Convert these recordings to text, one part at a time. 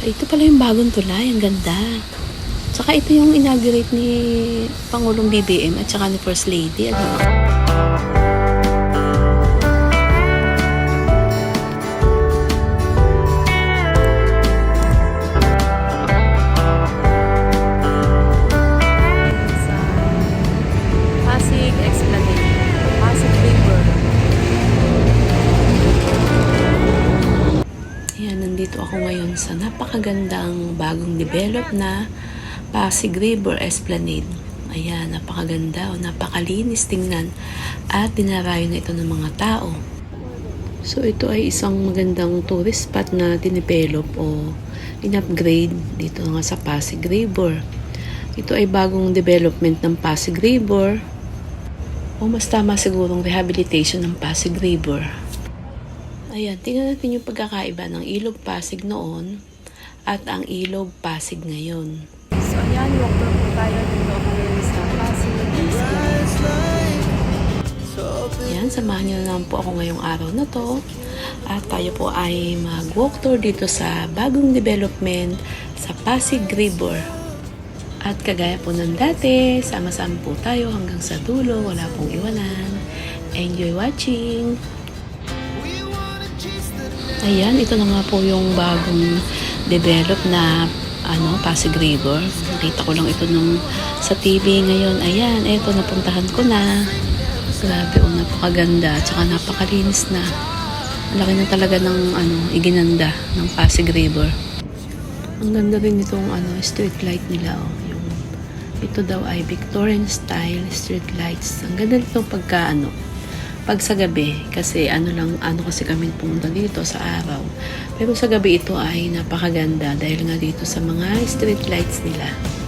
Ito pala yung bagong tulay. Ang ganda. Tsaka ito yung inaugurate ni Pangulong BBM at saka ni First Lady. Ano? Napakagandang bagong develop na Pasig River Esplanade. Ayan, napakaganda o napakalinis tingnan at dinarayo na ito ng mga tao. So ito ay isang magandang tourist spot na dinevelop o in-upgrade dito nga sa Pasig River. Ito ay bagong development ng Pasig River o mas tama sigurong rehabilitation ng Pasig River. Ayan, tingnan natin yung pagkakaiba ng Ilog Pasig noon at ang Ilog Pasig ngayon. So ayan, walk tour po tayo dito ako ngayon sa Pasig. Ayan, samahan niyo na naman po ako ngayong araw na to. At tayo po ay mag-walk tour dito sa bagong development sa Pasig River. At kagaya po ng dati, sama-sama po tayo hanggang sa dulo, wala pong iwanan. Enjoy watching! Ayan, ito na nga po yung bagong develop na ano, Pasig River. Nakita ko lang ito nung sa TV ngayon. Ayan, eto, napuntahan ko na. Grabe, oh, napakaganda. Tsaka napakalinis na. Ang laki na talaga ng ano, iginanda ng Pasig River. Ang ganda rin itong ano, street light nila. Oh. Yung, ito daw ay Victorian style street lights. Ang ganda nitong pagka ano, pag sa gabi kasi ano lang ano kasi kami pumunta dito sa araw. Pero sa gabi ito ay napakaganda dahil nga dito sa mga street lights nila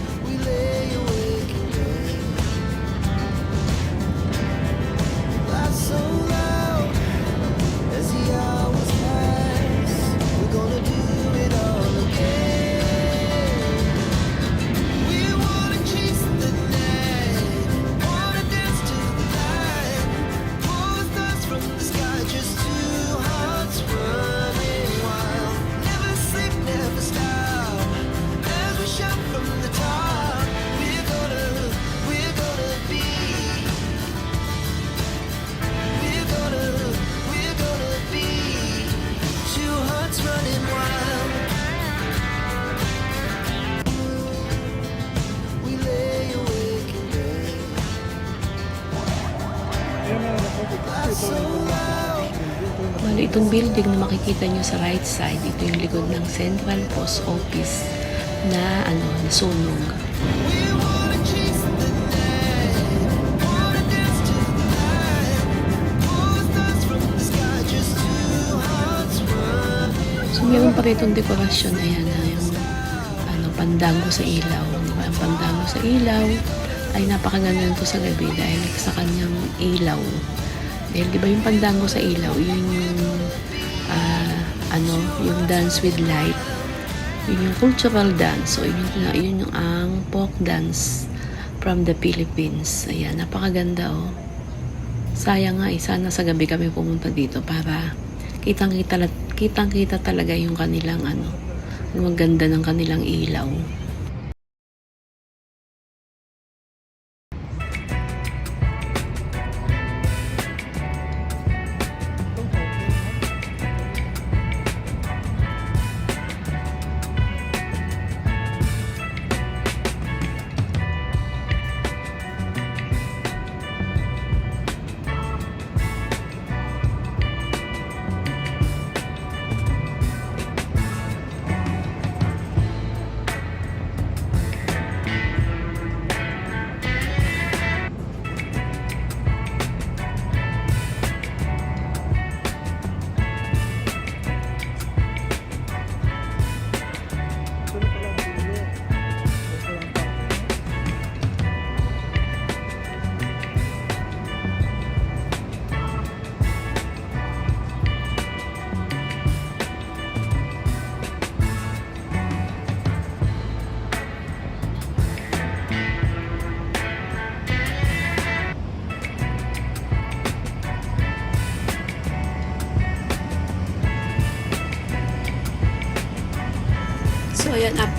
itong building na makikita nyo sa right side ito yung likod ng Central Post Office na ano nasunog so meron pa rin itong dekorasyon. Ayan na yung ano, pandango sa ilaw. Di ba? ang pandango sa ilaw ay napakaganda nito sa gabi dahil sa kanyang ilaw. Dahil di ba yung pandango sa ilaw yun yung ano yung dance with light. Yun yung cultural dance. So yun, yun yung ang folk dance from the Philippines. Ayan napakaganda oh. Sayang nga eh, sana sa gabi kami pumunta dito para kitang kita kitang kita talaga yung kanilang ano yung maganda ng kanilang ilaw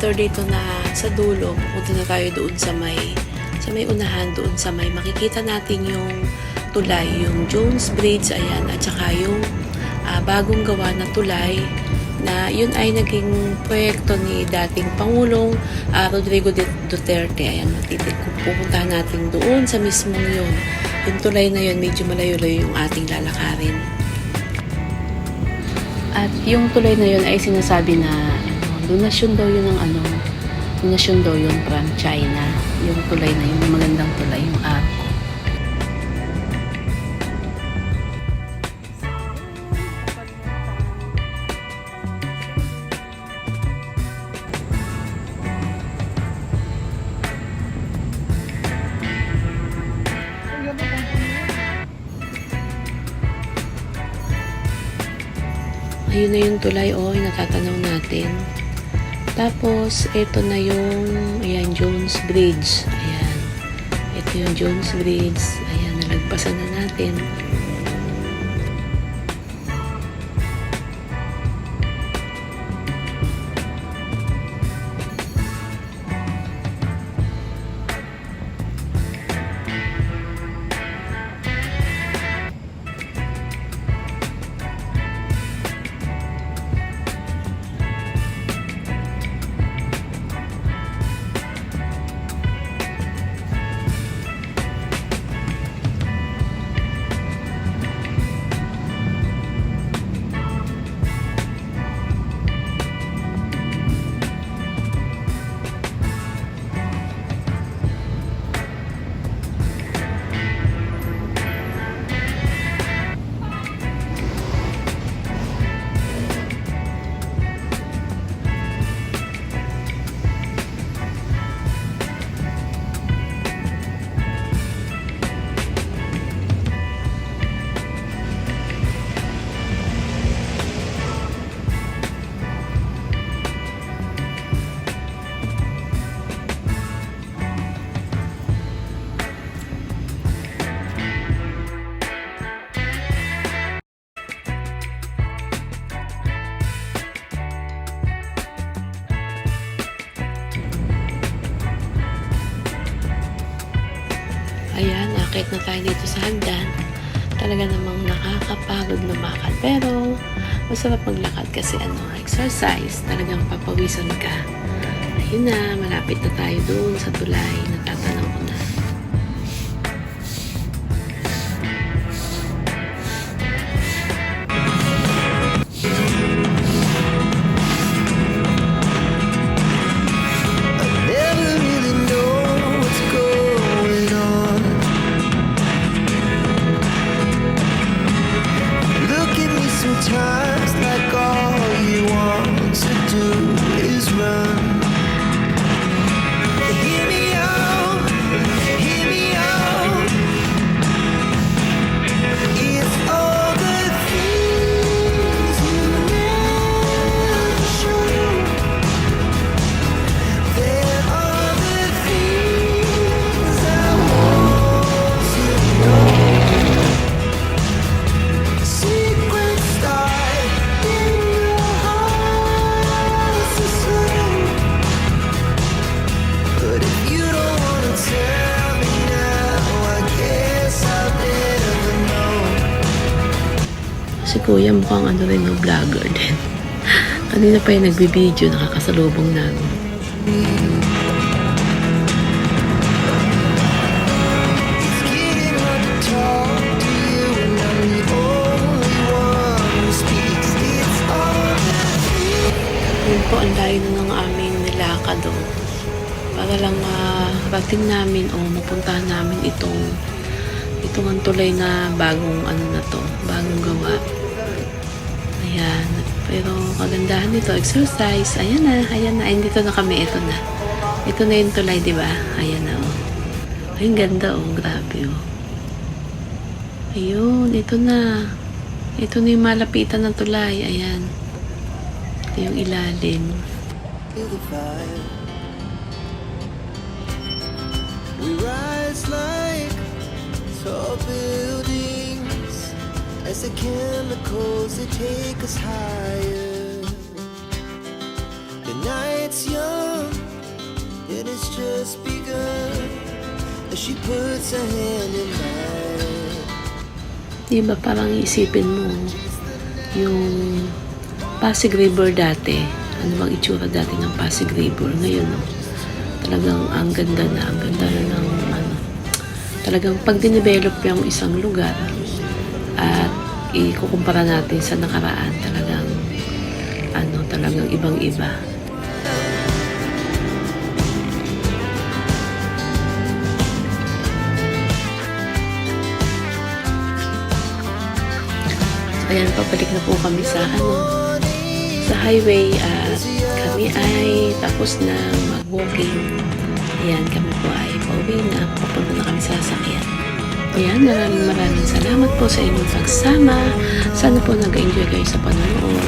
after dito na sa dulo, pupunta na tayo doon sa may, sa may unahan doon sa may, makikita natin yung tulay, yung Jones Bridge, ayan, at saka yung ah, bagong gawa na tulay na yun ay naging proyekto ni dating Pangulong ah, Rodrigo Du- Duterte. Ayan, pupuntahan natin doon sa mismong yun. Yung tulay na yun, medyo malayo-layo yung ating lalakarin. At yung tulay na yun ay sinasabi na donasyon daw yun ng ano, donasyon daw yun from China. Yung tulay na yun, magandang tulay, yung arko. Ayun na yung tulay, oh, natatanaw natin. Tapos, ito na yung, ayan, Jones Bridge. Ayan. Ito yung Jones Bridge. Ayan, nalagpasan na natin. Ayan, akit na tayo dito sa hagdan. Talaga namang nakakapagod lumakad. Pero, masarap maglakad kasi ano, exercise. Talagang papawisan ka. Ayun na, malapit na tayo doon sa tulay. Si kuya mukhang ano rin, no, vlogger din. Kanina pa yung nagbibideo, nakakasalubong namin. Yun po, ang layo ng aming nilakad o. Para lang marating namin o mapuntahan namin itong itong ang tulay na bagong ano na to, bagong gawa. Ayan. Pero kagandahan nito, exercise. Ayan na, ayan na. Ay, dito na kami. Ito na. Ito na yung tulay, di ba? Ayan na, oh. Ay, ganda, oh. Grabe, oh. Ayun, ito na. Ito na yung malapitan ng tulay. Ayan. Ito yung ilalim. We rise like tall buildings as the chemicals they take us higher. The nights just begun as she puts her hand in mine. Di ba parang isipin mo yung Pasig River dati, ano bang itsura dati ng Pasig River ngayon no? Talagang ang ganda na, ang ganda na ng ano, talagang pag dinevelop yung isang lugar at ikukumpara natin sa nakaraan talagang ano talagang ibang iba. Ayan pabalik na po kami sa ano sa highway at kami ay tapos na mag-walking. Ayan kami po ay pauwi na. Papunta na kami sa sasakyan Ayan, maraming maraming salamat po sa inyong pagsama. Sana po nag-enjoy kayo sa panonood.